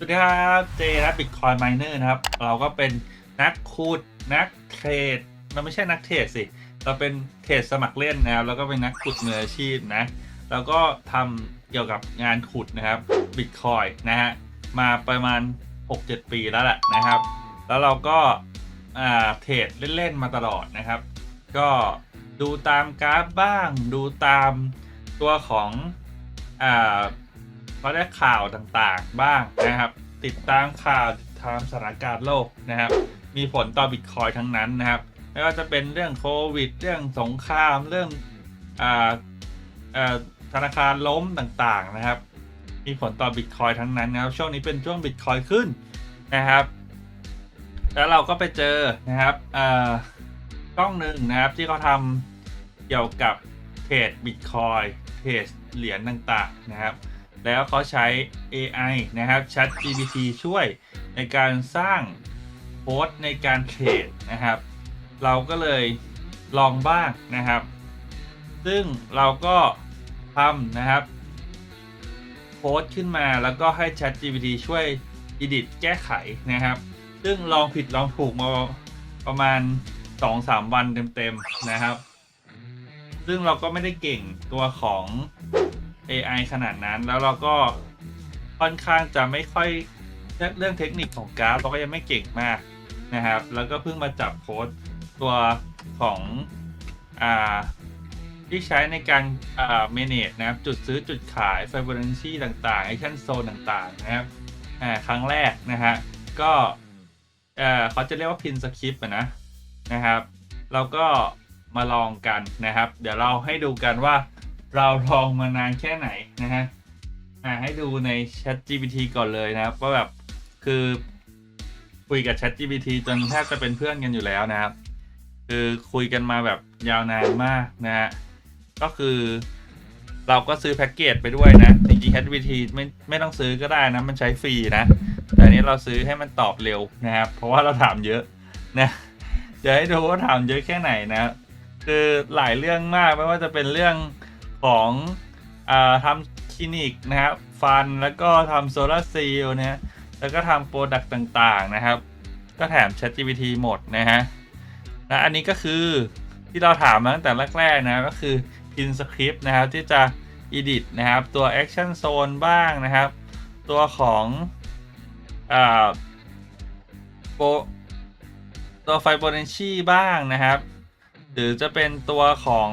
สวัสดีครับเจนะบิตคอยไมเนอร์นะครับ เราก็เป็นนักขุดนักเทรดเราไม่ใช่นักเทรดสิ เราเป็นเทรดสมัครเล่นนะครับ แล้วก็เป็นนักขุดมืออาชีพนะ แล้วก็ทำเกี่ยวกับงานขุดนะครับบิตคอยนะฮะมาประมาณ 6-7 ปีแล้วแหละนะครับ แล้วเราก็อ่าเทรดเล่น ๆ มาตลอดนะครับ ก็ดูตามกราฟบ้าง ดูตามตัวของอ่า เขาได้ข่าวต่างๆบ้างนะครับ ติดตามข่าวติดตามสถานการณ์โลกนะครับ มีผลต่อบิตคอยทั้งนั้นนะครับ ไม่ว่าจะเป็นเรื่องโควิด เรื่องสงคราม เรื่องอ่าอ่าธนาคารล้มต่างๆนะครับ มีผลต่อบิตคอยทั้งนั้นนะครับ ช่วงนี้เป็นช่วงบิตคอยขึ้นนะครับ แล้วเราก็ไปเจอนะครับอ่ากล้องหนึ่งนะครับที่เขาทำเกี่ยวกับเทรดบิตคอยเทรดเหรียญต่างๆนะครับ แล้วเขาใช้ AI นะครับ Chat GPT ช่วยในการสร้างโพสต์ในการเทรดนะครับ เราก็เลยลองบ้างนะครับ ซึ่งเราก็ทำนะครับโพสต์ขึ้นมาแล้วก็ให้ Chat GPT ช่วย edit แก้ไขนะครับ ซึ่งลองผิดลองถูกมาประมาณ 2-3 วันเต็มๆนะครับ ซึ่งเราก็ไม่ได้เก่งตัวของ AI ขนาดนั้น แล้วเราก็ค่อนข้างจะไม่ค่อยเรื่องเทคนิคของกราฟเราก็ยังไม่เก่งมากนะครับ แล้วก็เพิ่งมาจับโค้ดตัวของอ่าที่ใช้ในการอ่า manage นะครับ จุดซื้อจุดขาย Fibonacci ต่างๆ action zone ต่างๆ นะครับอ่าครั้งแรกนะฮะก็เอ่อเขาจะเรียกว่า pin script อะนะนะครับ เราก็มาลองกันนะครับ เดี๋ยวเราให้ดูกันว่า เราลองมานานแค่ไหนนะฮะอ่าให้ดูใน Chat GPT ก่อนเลยนะครับว่าแบบคือคุยกับ Chat GPT จนแทบจะเป็นเพื่อนกันอยู่แล้วนะครับ คือคุยกันมาแบบยาวนานมากนะฮะก็คือเราก็ซื้อแพ็กเกจไปด้วยนะจริงๆ Chat GPT ไม่ไม่ต้องซื้อก็ได้นะ มันใช้ฟรีนะ แต่อันนี้เราซื้อให้มันตอบเร็วนะครับ เพราะว่าเราถามเยอะนะจะให้ดูว่าถามเยอะแค่ไหนนะ คือหลายเรื่องมากไม่ว่าจะเป็นเรื่อง ของอาทำคลินิกนะครับฟันแล้วก็ทำโซลาร์เซลล์นะฮะแล้วก็ทำโปรดักต์ต่างๆนะครับ ก็แถม ChatGPT หมดนะฮะและอันนี้ก็คือที่เราถามมาตั้งแต่แรกๆนะก็คือ Pin Script นะครับที่จะ edit นะครับ ตัว Action Zone บ้างนะครับ ตัวของอ่าโปตัว Fibonacci บ้างนะครับ หรือจะเป็นตัวของ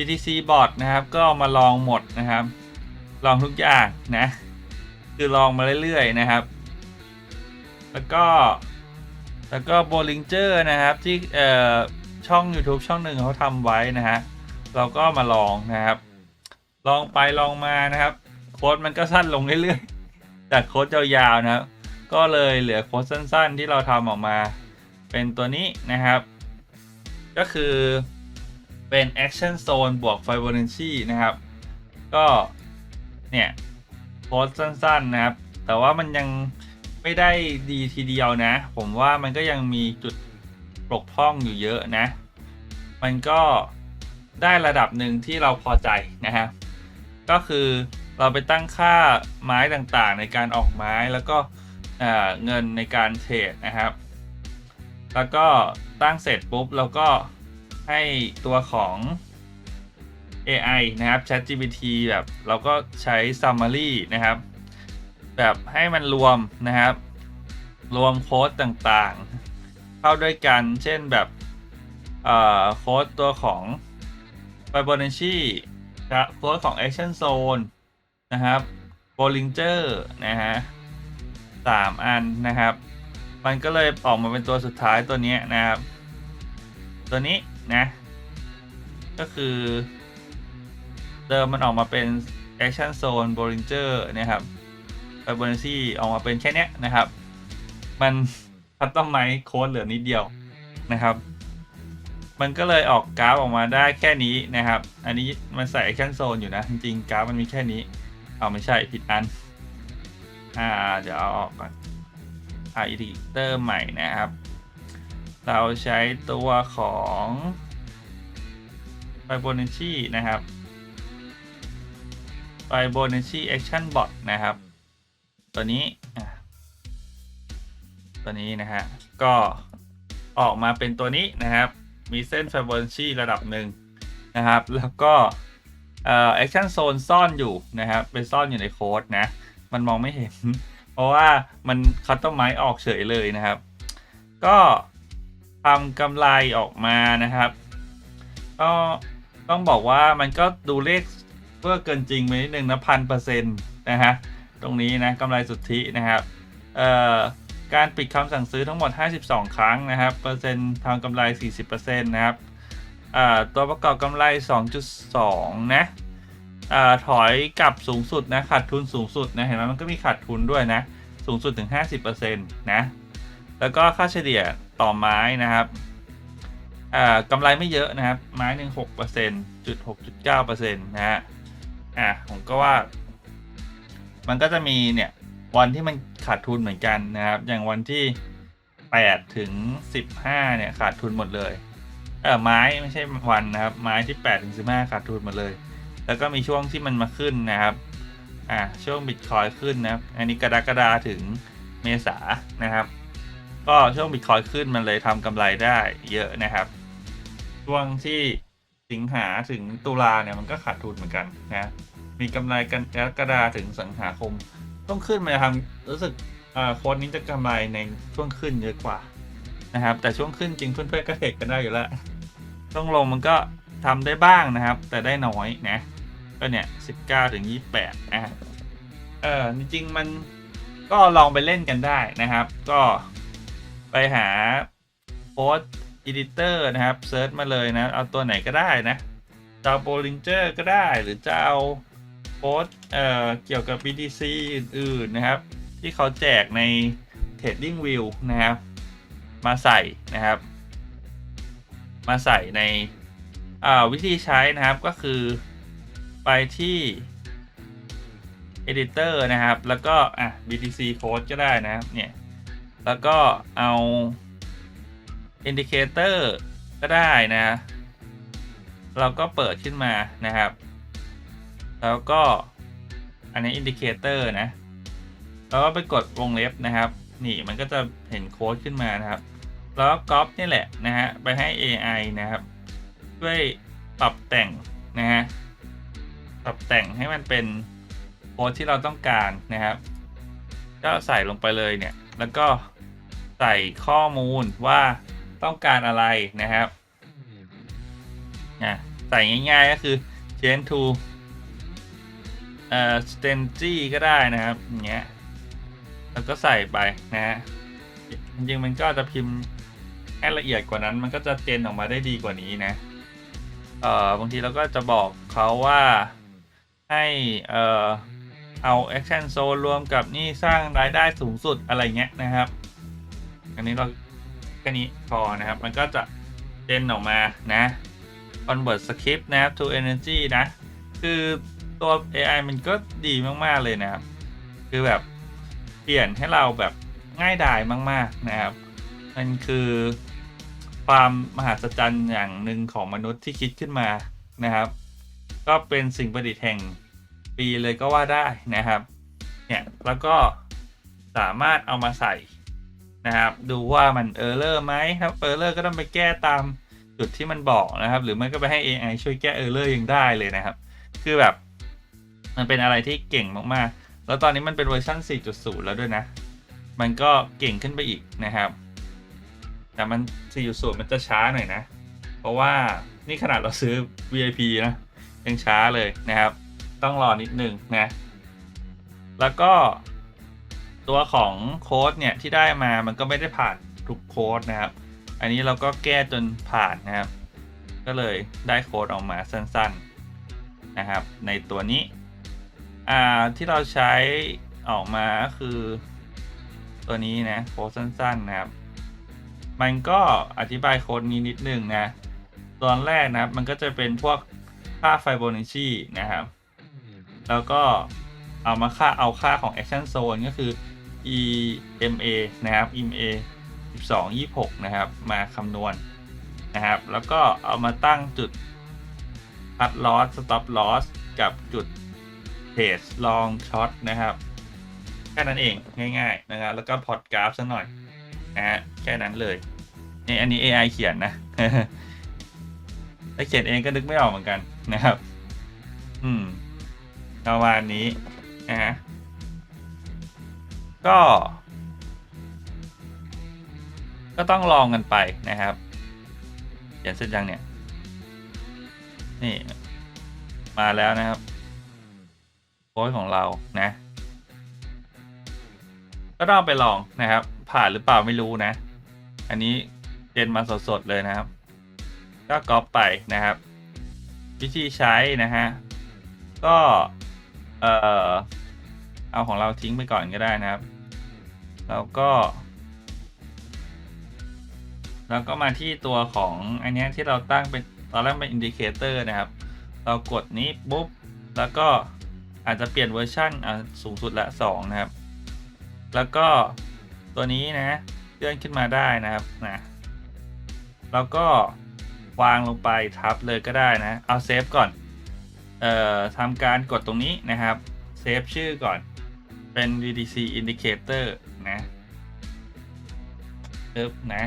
BTC bot นะครับ ก็มาลองหมดนะครับ ลองทุกอย่างนะ คือลองมาเรื่อยๆนะครับ แล้วก็แล้วก็ Bollinger นะครับที่เอ่อช่อง YouTube ช่องหนึ่งเขาทำไว้นะฮะเราก็มาลองนะครับ ลองไปลองมานะครับ โค้ดมันก็สั้นลงเรื่อยๆจากโค้ดยาวๆนะครับ ก็เลยเหลือโค้ดสั้น ๆ ที่เราทำออกมา เป็นตัวนี้นะครับ ก็คือ เป็น Action Zone บวก Fibonacci นะครับ ก็เนี่ยโพสสั้นๆนะครับ แต่ว่ามันยังไม่ได้ดีทีเดียวนะ ผมว่ามันก็ยังมีจุดปกพร่องอยู่เยอะนะ มันก็ได้ระดับหนึ่งที่เราพอใจนะฮะก็คือเราไปตั้งค่าไม้ต่างๆ ในการออกไม้แล้วก็เเงินในการเทรดนะครับ แล้วก็ตั้งเสร็จปุ๊บเราก็ ให้ตัวของ AI นะครับ ChatGPT แบบเราก็ใช้ Summary นะครับ แบบให้มันรวมนะครับ รวมโค้ดต่างๆ เข้าด้วยกัน เช่นแบบโค้ดตัวของ Fibonacci โค้ดของ Action Zone นะครับ Bollinger นะฮะสามอันนะครับ มันก็เลยออกมาเป็นตัวสุดท้ายตัวนี้นะครับ ตัวนี้ นะ ก็คือ เดิมมันออกมาเป็น Action Zone Bollinger นะครับ Fibonacci ออกมาเป็นแค่นี้นะครับ มันคัตตอมไมโค้ดเหลือนิดเดียวนะครับ มันก็เลยออกกราฟออกมาได้แค่นี้นะครับ อันนี้มันใส่ Action Zone อยู่นะ จริงๆกราฟมันมีแค่นี้เอาไม่ใช่ผิดอัน อ่า เดี๋ยวเอาออกก่อนอ่าอีดิเตอร์ใหม่นะครับ เราใช้ตัวของ Fibonacci นะครับ Fibonacci Action Bot นะครับ ตัวนี้ตัวนี้นะฮะก็ออกมาเป็นตัวนี้นะครับ มีเส้น Fibonacci ระดับหนึ่งนะครับ แล้วก็เอ่อ action zone ซ่อนอยู่นะครับเป็นซ่อนอยู่ในโค้ดนะ มันมองไม่เห็น เพราะว่ามันคัตต้นไม้ออกเฉยเลยนะครับ ก็ ทำกำไรออกมานะครับ ก็ต้องบอกว่ามันก็ดูเลขเพื่อเกินจริงไปนิดนึงนะพันเปอร์เซ็นต์นะฮะตรงนี้นะกำไรสุทธินะครับเอ่อการปิดคำสั่งซื้อทั้งหมด 52 ครั้งนะครับเปอร์เซ็นต์ทำกำไร 40%นะครับอ่าตัวประกอบกำไร 2.2 นะอ่าถอยกลับสูงสุดนะขาดทุนสูงสุดนะเห็นไหมมันก็มีขาดทุนด้วยนะ สูงสุดถึง 50%นะ แล้วก็ค่าเฉลี่ย ต่อไม้นะครับอ่ากำไรไม่เยอะนะครับ ไม้หนึ่งหกเปอร์เซ็นต์จุดหกจุดเก้าเปอร์เซ็นต์นะฮะอะผมก็ว่า มันก็จะมีเนี่ยวันที่มันขาดทุนเหมือนกันนะครับ อย่างวันที่8ถึง15เนี่ยขาดทุนหมดเลยเออไม้ไม่ใช่วันนะครับ ไม้ที่8ถึง15ขาดทุนหมดเลย แล้วก็มีช่วงที่มันมาขึ้นนะครับอ่าช่วงบิตคอยขึ้นนะครับ อันนี้กรกฎาถึงเมษานะครับ ก็ช่วงบิตคอยขึ้นมันเลยทำกำไรได้เยอะนะครับ ช่วงที่สิงหาถึงตุลาเนี่ยมันก็ขาดทุนเหมือนกันนะ มีกำไรกันกรกฎาถึงสิงหาคม ต้องขึ้นมาทำรู้สึกโค้ดนี้จะกำไรในช่วงขึ้นเยอะกว่านะครับ แต่ช่วงขึ้นจริงเพื่อนๆก็เทรดกันได้อยู่แล้วต้องลงมันก็ทำได้บ้างนะครับ แต่ได้น้อยนะก็เนี่ย19ถึง28นะฮะเออจริงๆมันก็ลองไปเล่นกันได้นะครับ ก็ ไปหาโค้ดอีดิเตอร์นะครับเซิร์ชมาเลยนะ เอาตัวไหนก็ได้นะจะเอาโบลิงเจอร์ก็ได้หรือจะเอาโค้ดเอ่อเกี่ยวกับ BTC อื่นๆนะครับ ที่เขาแจกใน Trading View นะครับ มาใส่นะครับ มาใส่ในวิธีใช้นะครับก็คือไปที่ Editor นะครับ แล้วก็อะ BTC Code ก็ได้นะครับเนี่ย แล้วก็เอา Indicator ก็ได้นะ เราก็เปิดขึ้นมานะครับ แล้วก็อันนี้ Indicator นะแล้วก็ไปกดวงเล็บนะครับ นี่มันก็จะเห็นโค้ดขึ้นมานะครับ แล้วก็ก๊อปนี่แหละนะฮะไปให้ AI นะครับ ช่วยปรับแต่งนะฮะปรับแต่งให้มันเป็นโค้ดที่เราต้องการนะครับ ก็ใส่ลงไปเลยเนี่ย แล้วก็ใส่ข้อมูลว่าต้องการอะไรนะครับนะใส่ง่ายๆก็คือ change to เอ่อ stingy ก็ได้นะครับอย่างเงี้ยแล้วก็ใส่ไปนะฮะจริงๆมันก็จะพิมพ์ให้ละเอียดกว่านั้น มันก็จะเจนออกมาได้ดีกว่านี้นะเอ่อบางทีเราก็จะบอกเขาว่าให้เอ่อ เอา action zone รวมกับนี่สร้างรายได้สูงสุดอะไรเงี้ยนะครับ อันนี้เราแค่นี้พอนะครับ มันก็จะเจนออกมานะ convert script นะครับ to energy นะ คือตัว AI มันก็ดีมาก ๆ เลยนะครับ คือแบบเปลี่ยนให้เราแบบง่ายดายมาก ๆ นะครับ มันคือความมหัศจรรย์อย่างหนึ่งของมนุษย์ที่คิดขึ้นมานะครับ ก็เป็นสิ่งประดิษฐ์แห่ง ปีเลยก็ว่าได้นะครับ เนี่ยแล้วก็สามารถเอามาใส่นะครับ ดูว่ามันเออร์เลอร์ไหมครับเออร์เลอร์ก็ต้องไปแก้ตามจุดที่มันบอกนะครับ หรือไม่ก็ไปให้ AI ช่วยแก้เออร์เลอร์ยังได้เลยนะครับ คือแบบ มันเป็นอะไรที่เก่งมากๆ แล้วตอนนี้มันเป็นเวอร์ชัน4.0 แล้วด้วยนะ มันก็เก่งขึ้นไปอีกนะครับ แต่มัน 4.0 มันจะช้าหน่อยนะ เพราะว่านี่ขนาดเราซื้อ VIP นะยังช้าเลยนะครับ ต้องรอนิดนึงนะ แล้วก็ตัวของโค้ดเนี่ยที่ได้มามันก็ไม่ได้ผ่านทุกโค้ดนะครับ อันนี้เราก็แก้จนผ่านนะครับ ก็เลยได้โค้ดออกมาสั้นๆนะครับ ในตัวนี้อ่าที่เราใช้ออกมาคือตัวนี้นะโค้ดสั้นๆนะครับ มันก็อธิบายโค้ดนี้นิดนึงนะ ตอนแรกนะครับมันก็จะเป็นพวกค่าไฟโบนัชชีนะครับ แล้วก็เอามาค่าเอาค่าของ action zone ก็คือ EMA นะครับ EMA 12 26 นะครับ มาคำนวณนะครับ แล้วก็เอามาตั้งจุด cut loss stop loss กับจุดเทรดลองช็อตนะครับ แค่นั้นเองง่ายๆนะครับแล้วก็พอดกราฟซะหน่อยนะฮะแค่นั้นเลยนี่อันนี้ AI เขียนนะถ้าเขียนเองก็นึกไม่ออกเหมือนกันนะครับ อืม ประมาณนี้นะฮะก็ ก็ต้องลองกันไปนะครับเขียนเสร็จยังเนี่ย นี่ มาแล้วนะครับโค้ดของเรานะ ก็ต้องไปลองนะครับ ผ่านหรือเปล่าไม่รู้นะ อันนี้เจนมาสดๆเลยนะครับ ก็ก๊อปไปนะครับ วิธีใช้นะฮะก็ เอ่อเอาของเราทิ้งไปก่อนก็ได้นะครับ แล้วก็ แล้วก็มาที่ตัวของอันนี้ที่เราตั้งเป็นตอนแรกเป็นอินดิเคเตอร์นะครับ เรากดนี้ปุ๊บ แล้วก็อาจจะเปลี่ยนเวอร์ชันอะสูงสุดละ 2 นะครับ แล้วก็ตัวนี้นะเลื่อนขึ้นมาได้นะครับนะแล้วก็วางลงไปทับเลยก็ได้นะ เอาเซฟก่อน เอ่อทำการกดตรงนี้นะครับเซฟชื่อก่อนเป็น VDC indicator นะปึ๊บนะ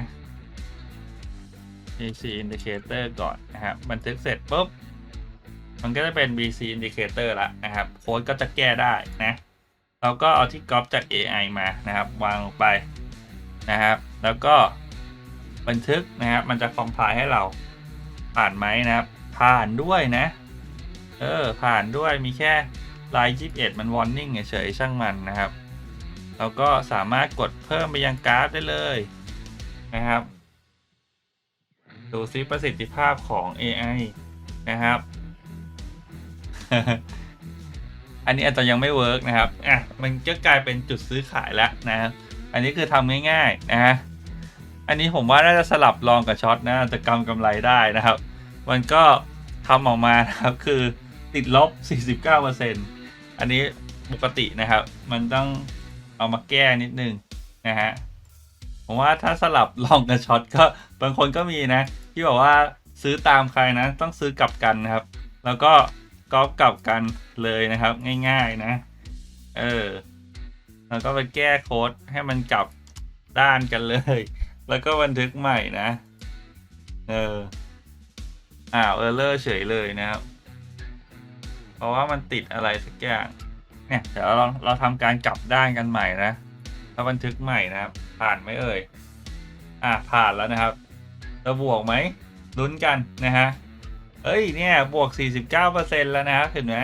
VDC indicator ก่อนนะครับบันทึกเสร็จปุ๊บ มันก็จะเป็น VC indicator ละนะครับโค้ดก็จะแก้ได้นะเราก็เอาที่ก๊อปจาก AI มานะครับ วางลงไปนะครับ แล้วก็บันทึกนะครับ มันจะคอมไพล์ให้เราผ่านไหมนะครับ ผ่านด้วยนะ เออ ผ่านด้วยมีแค่ลาย21 มัน warning เฉยๆช่างมันนะครับ เราก็สามารถกดเพิ่มไปยังกราฟได้เลยนะครับ ดูซิประสิทธิภาพของ AI นะครับ อันนี้อาจจะยังไม่เวิร์กนะครับ อะ มันก็กลายเป็นจุดซื้อขายแล้วนะ อันนี้คือทำง่ายๆนะฮะ อันนี้ผมว่าน่าจะสลับลองกับช็อตนะจะกำกำไรได้นะครับ มันก็ทำออกมานะครับคือ ติดลบ 49%อันนี้ปกตินะครับ มันต้องเอามาแก้นิดนึงนะฮะผมว่าถ้าสลับลองกับช็อตก็บางคนก็มีนะ ที่บอกว่าซื้อตามใครนะ ต้องซื้อกลับกันนะครับ แล้วก็ก๊อปกลับกันเลยนะครับ ง่ายๆนะ เออแล้วก็ไปแก้โค้ดให้มันกลับด้านกันเลย แล้วก็บันทึกใหม่นะ เอออ้าวเออร์เลอร์เฉยเลยนะครับ ราะว่ามันติดอะไรสักอย่าง เนี่ยเดี๋ยวเราเราทำการกลับด้านกันใหม่นะแล้วบันทึกใหม่นะครับ ผ่านไหมเอ่ย อะผ่านแล้วนะครับจะบวกไหมลุ้นกันนะฮะ เอ้ยเนี่ยบวก 49%แล้วนะครับเห็นไหม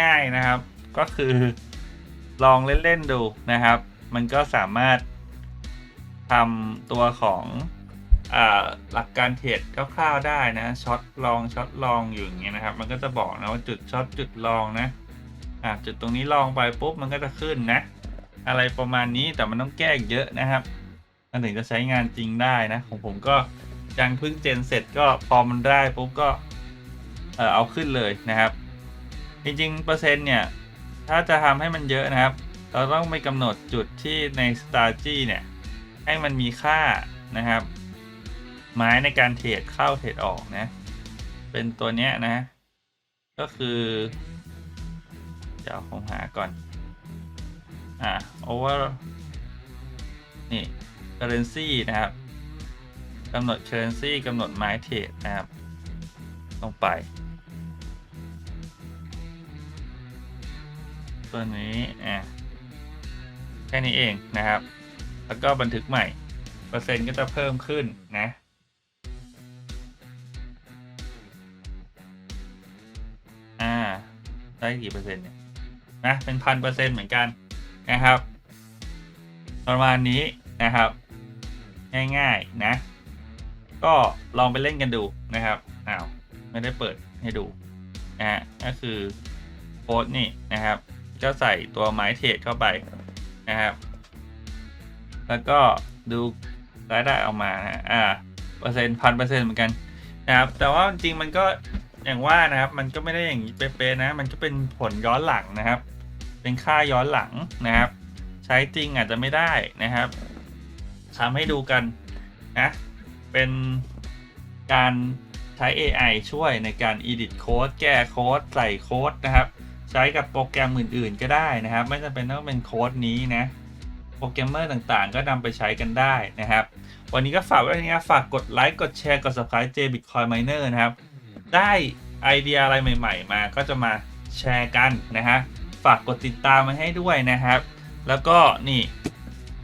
ง่ายๆนะครับ ก็คือลองเล่น ๆ ดูนะครับ มันก็สามารถทำตัวของ หลักการเทรดคร่าวๆได้นะช็อตลองช็อตลองอยู่อย่างเงี้ยนะครับ มันก็จะบอกนะว่าจุดช็อตจุดลองนะอ่าจุดตรงนี้ลองไปปุ๊บมันก็จะขึ้นนะ อะไรประมาณนี้แต่มันต้องแก้เยอะนะครับมันถึงจะใช้งานจริงได้นะ ของผมก็ยังเพิ่งเจนเสร็จก็พอมันได้ปุ๊บก็เออเอาขึ้นเลยนะครับ จริงๆเปอร์เซ็นต์เนี่ย ถ้าจะทำให้มันเยอะนะครับ เราต้องไปกำหนดจุดที่ใน s t a r g เนี่ยให้มันมีค่านะครับ ไม้ในการเทรดเข้าเทรดออกนะ เป็นตัวเนี้ยนะ ก็คือเดี๋ยวผมหาก่อน อ่า over นี่ currency นะครับกำหนด currency กำหนดไม้เทรดนะครับ ลงไป ตัวนี้ อะแค่นี้เองนะครับ แล้วก็บันทึกใหม่ เปอร์เซ็นต์ก็จะเพิ่มขึ้นนะ ได้กี่เปอร์เซ็นต์เนี่ยนะเป็นพันเปอร์เซ็นต์เหมือนกันนะครับ ประมาณนี้นะครับ ง่ายๆนะ ก็ลองไปเล่นกันดูนะครับอ้าวไม่ได้เปิดให้ดูนะฮะก็คือโค้ดนี่นะครับ ก็ใส่ตัวไม้เทรดเข้าไปนะครับ แล้วก็ดูรายได้ออกมานะอ่าเปอร์เซ็นต์พันเปอร์เซ็นต์เหมือนกันนะครับ แต่ว่าจริงมันก็ อย่างว่านะครับ มันก็ไม่ได้อย่างนี้เป๊ะๆนะ มันก็เป็นผลย้อนหลังนะครับ เป็นค่าย้อนหลังนะครับ ใช้จริงอาจจะไม่ได้นะครับทำให้ดูกันนะเป็นการใช้ AI ช่วยในการ edit โค้ดแก้โค้ดใส่โค้ดนะครับเฉช้กับโปรแกรมอื่นๆก็ได้นะครับ ไม่จำเป็นต้องเป็นโค้ดนี้นะโปรแกรมเมอร์ต่างๆ ก็นำไปใช้กันได้นะครับ วันนี้ก็ฝากไว้นี้นะฝากกดไลค์กดแชร์กด subscribe J Bitcoin Miner นะครับ ได้ไอเดียอะไรใหม่ ๆ มาก็จะมาแชร์กันนะฮะ ฝากกดติดตามมาให้ด้วยนะครับ แล้วก็นี่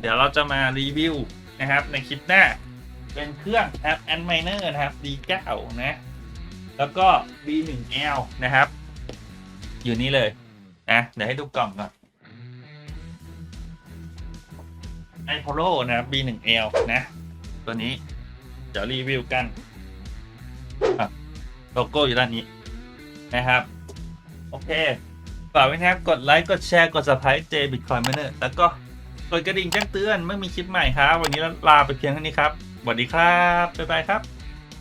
เดี๋ยวเราจะมารีวิวนะครับ ในคลิปหน้าเป็นเครื่องแอป a n Miner นะครับ D9 นะ แล้วก็ B1L นะครับ อยู่นี่เลยนะเดี๋ยวให้ดูกล่องก่อนไอโพโลนะ B1L นะ ตัวนี้ เดี๋ยวรีวิวกัน โลโก้อยู่ด้านนี้นะครับ โอเคฝากไว้นะครับ กดไลค์ กดแชร์ กด subscribe J Bitcoin Miner แล้วก็กดกระดิ่งแจ้งเตือนเมื่อมีคลิปใหม่ครับ วันนี้ลาไปเพียงเท่านี้ครับสวัสดีครับ บ๊ายบายครับ